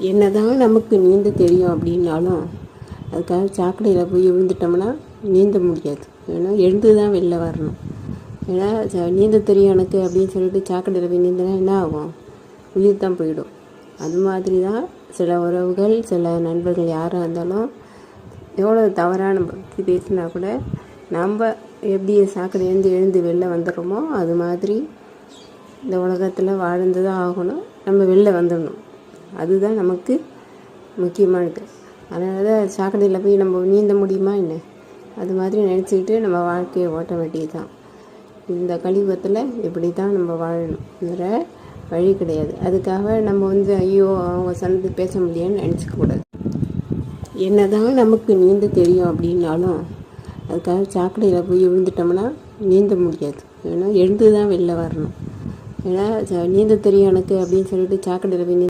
என்னதான் நமக்கு நீந்த தெரியும் அப்படின்னாலும் அதுக்காக சாக்கடையில் போய் விழுந்துட்டோம்னா நீந்த முடியாது. ஏன்னா எழுந்து தான் வெளில வரணும். ஏன்னா ச- நீந்த தெரியும் எனக்கு அப்படின்னு சொல்லிட்டு சாக்கடையில் போய் நீந்தினா என்ன ஆகும்? உயிர் தான் போயிடும். அது மாதிரி தான் சில உறவுகள் சில நண்பர்கள் யாராக இருந்தாலும் எவ்வளோ தவறான பற்றி பேசினா கூட நம்ம எப்படி சாக்கடையிலேருந்து எழுந்து வெளில வந்துடுறோமோ அது மாதிரி இந்த உலகத்தில் வாழ்ந்து தான் ஆகணும். நம்ம வெளில வந்துடணும். அதுதான் நமக்கு முக்கியமானது. அதனால தான் சாக்கடையில் போய் நம்ம நீந்த முடியுமா என்ன? அது மாதிரி நினச்சிக்கிட்டு நம்ம வாழ்க்கையை ஓட்ட வேண்டியது தான் இந்த கலியுகத்தில் இப்படி தான் நம்ம வாழணுங்கிற வழி கிடையாது. அதுக்காக நம்ம வந்து ஐயோ அவங்க சந்து பேச முடியும்னு நினச்சிக்க கூடாது. என்னதான் நமக்கு நீந்த தெரியும் அப்படின்னாலும் அதுக்காக சாக்கடையில் போய் விழுந்துட்டோம்னா நீந்த முடியாது. ஏன்னா எழுந்து தான் வெளில வரணும். ஏன்னா நீந்த தெரியும் எனக்கு அப்படின்னு சொல்லிட்டு சாக்கடையில் போய் நீ